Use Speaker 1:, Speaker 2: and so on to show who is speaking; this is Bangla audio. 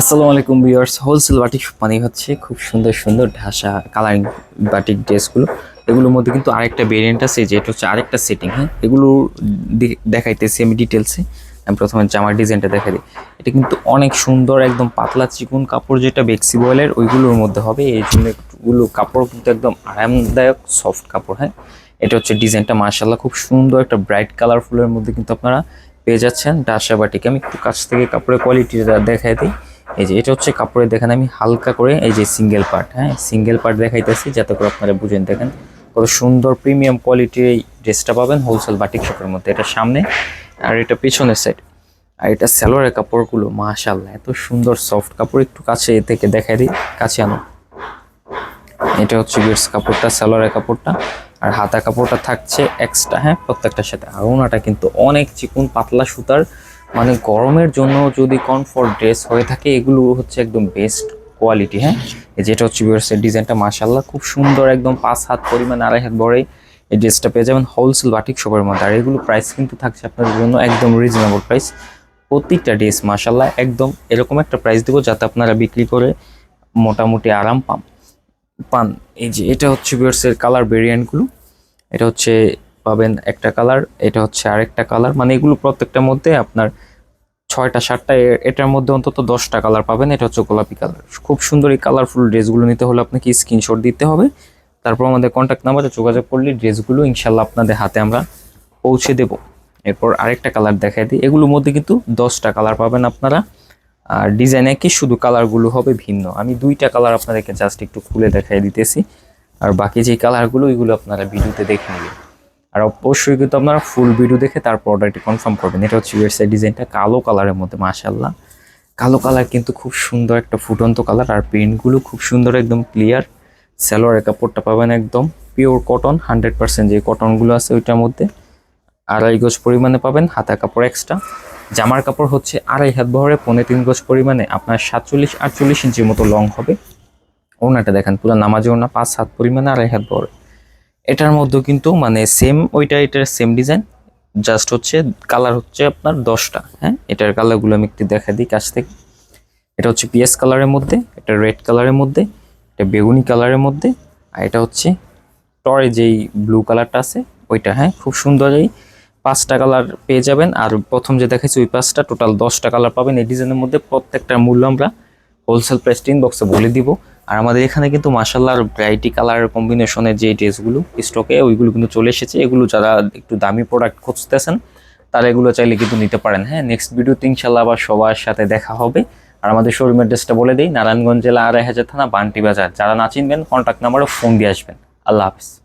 Speaker 1: আসসালামু আলাইকুম ভিউয়ার্স হোলসেল বাটিক মানে হচ্ছে খুব সুন্দর সুন্দর ঢাসা কালারিং বাটিক ড্রেসগুলো এগুলোর মধ্যে কিন্তু আরেকটা ভেরিয়েন্ট আছে, যেটা হচ্ছে আরেকটা সেটিং হ্যাঁ? এগুলো দেখাইতেছি আমি ডিটেলসে আমি প্রথমে জামার ডিজাইনটা দেখা দিই। এটা কিন্তু অনেক সুন্দর, একদম পাতলা চিকন কাপড় যেটা বেক্সি বয়েলের ওইগুলোর মধ্যে হবে। এই জন্য এগুলো কাপড় কিন্তু একদম আরামদায়ক সফট কাপড় হ্যাঁ? এটা হচ্ছে ডিজাইনটা মার্শাল্লাহ খুব সুন্দর একটা ব্রাইট কালারফুলের মধ্যে কিন্তু আপনারা পেয়ে যাচ্ছেন। ডাসা বাটিকে আমি একটু কাছ থেকে কাপড়ের কোয়ালিটিটা দেখাই দিই। এই যে, এটা হচ্ছে কাপড়ের, দেখেন আমি হালকা করে এই যে সিঙ্গেল পার্ট হ্যাঁ? সিঙ্গেল পার্ট দেখাইতেছি যাতে করে আপনারা বুঝেন, দেখেন কত সুন্দর প্রিমিয়াম কোয়ালিটির এই ড্রেসটা পাবেন হোলসেল বাটিক শপের মধ্যে। এটা সামনে আর এটা পেছনের সাইড আর এটা স্যালোয়ারের কাপড়গুলো মাশাল্লাহ এত সুন্দর সফট কাপড়। একটু কাছে থেকে দেখাই দিই, কাছে আনো। এটা হচ্ছে গেটস কাপড়টা সালোয়ারের কাপড়টা। আর হাতা কাপড়টা থাকছে এক্সট্রা হ্যাঁ? প্রত্যেকটার সাথে। আর ওনাটা কিন্তু অনেক চিকুন, পাতলা সুতার মানে গরমের জন্য যদি কমফর্ট ড্রেস হয়ে থাকে, এগুলো হচ্ছে একদম বেস্ট কোয়ালিটি হ্যাঁ? যেটা হচ্ছে বিয়ার্সের ডিজাইনটা মাশাল্লাহ খুব সুন্দর, একদম পাঁচ হাত পরিমাণ, আড়াই হাত বড়ই এই ড্রেসটা পেয়ে যাবেন হোলসেল বাটিক শপের মধ্যে। আর এগুলো প্রাইস কিন্তু থাকছে আপনাদের জন্য একদম রিজনেবল প্রাইস প্রত্যেকটা ড্রেস মাশাল্লাহ একদম এরকম একটা প্রাইস দেবো যাতে আপনারা বিক্রি করে মোটামুটি আরাম পান পান। এই যে, এটা হচ্ছে বিয়ার্সের কালার ভেরিয়েন্টগুলো এটা হচ্ছে পাবেন একটা কালার এটা হচ্ছে আরেকটা কালার মানে এগুলো প্রত্যেকটার মধ্যে আপনার ছয়টা, সাতটা এটার মধ্যে অন্তত দশটা কালার পাবেন। এটা হচ্ছে গোলাপি কালার খুব সুন্দর এই কালারফুল ড্রেসগুলো নিতে হলে আপনাকে স্ক্রিনশট দিতে হবে। তারপর আমাদের কন্ট্যাক্ট নাম্বারে যোগাযোগ করলে ড্রেসগুলো ইনশাল্লাহ আপনাদের হাতে আমরা পৌঁছে দেব। এরপর আরেকটা কালার দেখাই দিই। এগুলোর মধ্যে কিন্তু দশটা কালার পাবেন আপনারা। আর ডিজাইন একই, শুধু কালারগুলো হবে ভিন্ন। আমি দুইটা কালার আপনাদেরকে জাস্ট একটু খুলে দেখাই দিতেছি। আর বাকি যে কালারগুলো এগুলো আপনারা ভিডিওতে দেখে নেবেন। আর অবশ্যই কিন্তু আপনারা ফুল ভিডিও দেখে তার অর্ডারটি কনফার্ম করবেন। এটা হচ্ছে ওয়েবসাইট ডিজাইনটা কালো কালারের মধ্যে মাশাল্লাহ কালো কালার কিন্তু খুব সুন্দর একটা ফুটন্ত কালার আর প্রিন্টগুলো খুব সুন্দর, একদম ক্লিয়ার স্যালোয়ারের কাপড়টা পাবেন একদম পিওর কটন হান্ড্রেড পার্সেন্ট যে কটনগুলো আছে ওইটার মধ্যে। আড়াই গজ পরিমাণে পাবেন হাতা কাপড় এক্সট্রা জামার কাপড় হচ্ছে আড়াই হাত বহরে পনেরো তিন গজ পরিমাণে, আপনার সাতচল্লিশ আটচল্লিশ ইঞ্চির মতো লং হবে। ওনাটা দেখেন, পুরো নামাজে ওনা পাঁচ হাত পরিমাণে আড়াই হাত বহরে। এটার মধ্যেও কিন্তু মানে সেম ওইটা এটার সেম ডিজাইন জাস্ট হচ্ছে কালার হচ্ছে আপনার দশটা হ্যাঁ? এটার কালারগুলো আমি একটু দেখা দিই কাছ থেকে। এটা হচ্ছে পিএস কালারের মধ্যে, এটা রেড কালারের মধ্যে, এটা বেগুনি কালারের মধ্যে, আর এটা হচ্ছে টরে যেই ব্লু কালারটা আছে, ওইটা হ্যাঁ? খুব সুন্দর এই পাঁচটা কালার পেয়ে যাবেন। আর প্রথম যে দেখাচ্ছি ওই পাঁচটা টোটাল দশটা কালার পাবেন। এই ডিজাইনের মধ্যে প্রত্যেকটার মূল্য আমরা হোলসেল প্রাইস টিন বক্সে বলে দিব। আর আমাদের এখানে কিন্তু মাসাল্লার ভ্যারাইটি কালার কম্বিনেশনের যে ড্রেসগুলো স্টকে ওইগুলো কিন্তু চলে এসেছে। এগুলো যারা একটু দামি প্রোডাক্ট খুঁজতেছেন, তারা এগুলো চাইলে কিন্তু নিতে পারেন। হ্যাঁ নেক্সট ভিডিওতে ইনশাল্লাহ আবার সবার সাথে দেখা হবে। আর আমাদের শোরুম অ্যাড্রেসটা বলে দিই, নারায়ণগঞ্জ জেলা আড়াই হাজার থানা, বান্টি বাজার। যারা না চিনবেন কন্ট্যাক্ট নাম্বারে ফোন দিয়ে আসবেন। আল্লাহ হাফিজ।